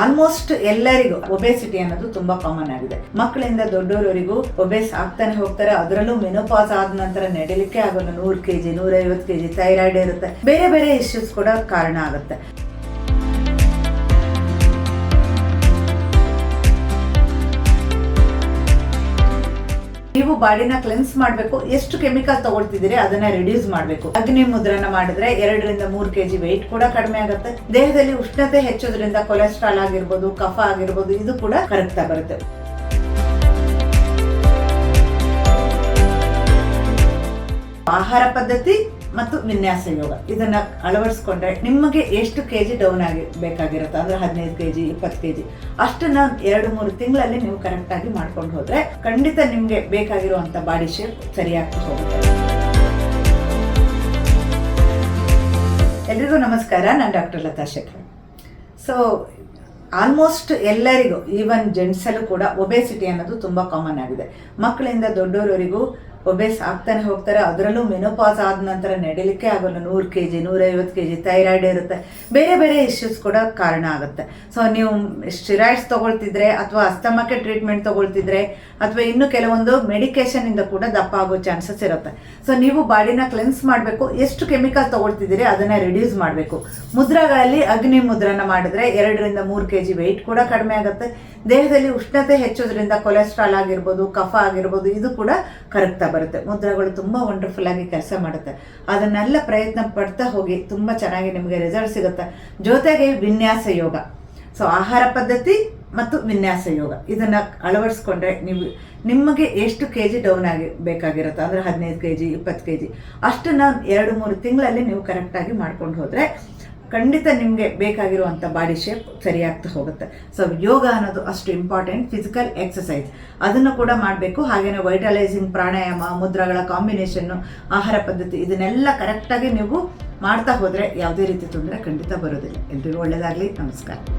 Almost ಎಲ್ಲರಿಗೂ obesity ಅನ್ನೋದು ತುಂಬಾ ಕಾಮನ್ ಆಗಿದೆ. ಮಕ್ಕಳಿಂದ ದೊಡ್ಡವರವರಿಗೂ ಒಬೆಸ್ ಆಗ್ತಾನೆ ಹೋಗ್ತಾರೆ, ಅದರಲ್ಲೂ ಮೆನೋಪಾಸ್ ಆದ ನಂತರ ನಡಿಲಿಕ್ಕೆ ಆಗೋಲ್ಲ. ನೂರು ಕೆಜಿ, ನೂರೈವತ್ತು ಕೆಜಿ ಥೈರಾಯ್ಡ್ ಇರುತ್ತೆ. ಬೇರೆ ಬೇರೆ ಇಶ್ಯೂಸ್ ಕೂಡ ಕಾರಣ ಆಗುತ್ತೆ. ನೀವು ಬಾಡಿನ ಕ್ಲೆನ್ಸ್ ಮಾಡಬೇಕು. ಎಷ್ಟು ಕೆಮಿಕಲ್ ತಗೊಳ್ತಿದ್ದೀರಿ ಅದನ್ನ ರಿಡ್ಯೂಸ್ ಮಾಡಬೇಕು. ಅಗ್ನಿ ಮುದ್ರಣ ಮಾಡಿದ್ರೆ ಎರಡರಿಂದ ಮೂರು ಕೆಜಿ ವೆಯ್ಟ್ ಕೂಡ ಕಡಿಮೆ ಆಗುತ್ತೆ. ದೇಹದಲ್ಲಿ ಉಷ್ಣತೆ ಹೆಚ್ಚೋದ್ರಿಂದ ಕೊಲೆಸ್ಟ್ರಾಲ್ ಆಗಿರ್ಬೋದು, ಕಫ ಆಗಿರ್ಬೋದು, ಇದು ಕೂಡ ಕರಗ್ತಾ ಬರುತ್ತೆ. ಆಹಾರ ಪದ್ಧತಿ ಮತ್ತು ವಿನ್ಯಾಸ ಯೋಗ ಇದನ್ನ ಅಳವಡಿಸ್ಕೊಂಡ್ರೆ ನಿಮಗೆ ಎಷ್ಟು ಕೆ ಜಿ ಡೌನ್ ಆಗಿ ಬೇಕಾಗಿರುತ್ತೆ, ಅಂದ್ರೆ ಹದಿನೈದು ಕೆ ಜಿ ಇಪ್ಪತ್ತು ಕೆ ಜಿ ಅಷ್ಟನ್ನ ಎರಡು, ಮೂರು ತಿಂಗಳಲ್ಲಿ ನೀವು ಕರೆಕ್ಟಾಗಿ ಮಾಡ್ಕೊಂಡು ಹೋದ್ರೆ ಖಂಡಿತ ನಿಮಗೆ ಬೇಕಾಗಿರುವಂಥ ಬಾಡಿ ಶೇಪ್ ಸರಿಯಾಗಿ ಹೋಗುತ್ತೆ. ಎಲ್ರಿಗೂ ನಮಸ್ಕಾರ, ನಾನು doctor Latha Shekhar so almost ಎಲ್ಲರಿಗೂ ಈವನ್ ಜೆಂಟ್ಸಲ್ಲೂ ಕೂಡ ಒಬೆಸಿಟಿ ಅನ್ನೋದು ತುಂಬ ಕಾಮನ್ ಆಗಿದೆ. ಮಕ್ಕಳಿಂದ ದೊಡ್ಡವರವರೆಗೂ ಒಬೇಸ್ ಆಗ್ತಾನೆ ಹೋಗ್ತಾರೆ, ಅದರಲ್ಲೂ ಮೆನೋಪಾಸ್ ಆದ ನಂತರ ನಡಿಲಿಕ್ಕೆ ಆಗೋಲ್ಲ. ನೂರು ಕೆ ಜಿ ನೂರೈವತ್ತು ಕೆ ಜಿ ಥೈರಾಯ್ಡ್ ಇರುತ್ತೆ. ಬೇರೆ ಬೇರೆ ಇಶ್ಯೂಸ್ ಕೂಡ ಕಾರಣ ಆಗುತ್ತೆ. ಸೊ ನೀವು ಸ್ಟಿರಾಯ್ಡ್ಸ್ ತೊಗೊಳ್ತಿದ್ರೆ ಅಥವಾ ಅಸ್ತಮಕ್ಕೆ ಟ್ರೀಟ್ಮೆಂಟ್ ತಗೊಳ್ತಿದ್ರೆ ಅಥವಾ ಇನ್ನು ಕೆಲವೊಂದು ಮೆಡಿಕೇಶನ್ ಇಂದ ಕೂಡ ದಪ್ಪ ಆಗೋ ಚಾನ್ಸಸ್ ಇರುತ್ತೆ. ಸೊ ನೀವು ಬಾಡಿನ ಕ್ಲೆನ್ಸ್ ಮಾಡಬೇಕು. ಎಷ್ಟು ಕೆಮಿಕಲ್ ತಗೊಳ್ತಿದ್ದೀರಿ ಅದನ್ನ ರಿಡ್ಯೂಸ್ ಮಾಡಬೇಕು. ಮುದ್ರಗಳಲ್ಲಿ ಅಗ್ನಿ ಮುದ್ರನ ಮಾಡಿದ್ರೆ ಎರಡರಿಂದ ಮೂರು ಕೆ ಜಿ ವೆಯ್ಟ್ ಕೂಡ ಕಡಿಮೆ ಆಗುತ್ತೆ. ದೇಹದಲ್ಲಿ ಉಷ್ಣತೆ ಹೆಚ್ಚೋದ್ರಿಂದ ಕೊಲೆಸ್ಟ್ರಾಲ್ ಆಗಿರ್ಬೋದು, ಕಫ ಆಗಿರ್ಬೋದು, ಇದು ಕೂಡ ಕರಗ್ತಾ ಬರುತ್ತೆ. ಮುದ್ರಗಳು ತುಂಬ ವಂಡರ್ಫುಲ್ ಆಗಿ ಕೆಲಸ ಮಾಡುತ್ತೆ. ಅದನ್ನೆಲ್ಲ ಪ್ರಯತ್ನ ಪಡ್ತಾ ಹೋಗಿ ತುಂಬ ಚೆನ್ನಾಗಿ ನಿಮಗೆ ರಿಸಲ್ಟ್ ಸಿಗುತ್ತೆ. ಜೊತೆಗೆ ವಿನ್ಯಾಸ ಯೋಗ. ಸೊ ಆಹಾರ ಪದ್ಧತಿ ಮತ್ತು ವಿನ್ಯಾಸ ಯೋಗ. ಇದನ್ನ ಅಳವಡಿಸ್ಕೊಂಡ್ರೆ ನೀವು, ನಿಮಗೆ ಎಷ್ಟು ಕೆ ಜಿ ಡೌನ್ ಆಗಿ ಬೇಕಾಗಿರುತ್ತೆ, ಅಂದ್ರೆ ಹದಿನೈದು ಕೆ ಜಿ ಇಪ್ಪತ್ತು ಕೆ ಜಿ ಅಷ್ಟನ್ನ ಎರಡು ಮೂರು ತಿಂಗಳಲ್ಲಿ ನೀವು ಕರೆಕ್ಟಾಗಿ ಮಾಡ್ಕೊಂಡು ಹೋದರೆ ಖಂಡಿತ ನಿಮಗೆ ಬೇಕಾಗಿರುವಂಥ ಬಾಡಿ ಶೇಪ್ ಸರಿಯಾಗ್ತಾ ಹೋಗುತ್ತೆ. ಸೊ ಯೋಗ ಅನ್ನೋದು ಅಷ್ಟು ಇಂಪಾರ್ಟೆಂಟ್ ಫಿಸಿಕಲ್ ಎಕ್ಸಸೈಸ್ ಅದನ್ನು ಕೂಡ ಮಾಡಬೇಕು. ಹಾಗೆಯೇ ವೈಟಲೈಸಿಂಗ್ ಪ್ರಾಣಾಯಾಮ, ಮುದ್ರಗಳ ಕಾಂಬಿನೇಷನ್ನು ಆಹಾರ ಪದ್ಧತಿ, ಇದನ್ನೆಲ್ಲ ಕರೆಕ್ಟಾಗಿ ನೀವು ಮಾಡ್ತಾ ಹೋದರೆ ಯಾವುದೇ ರೀತಿ ತೊಂದರೆ ಖಂಡಿತ ಬರೋದಿಲ್ಲ. ಎಲ್ರಿಗೂ ಒಳ್ಳೆಯದಾಗಲಿ ನಮಸ್ಕಾರ.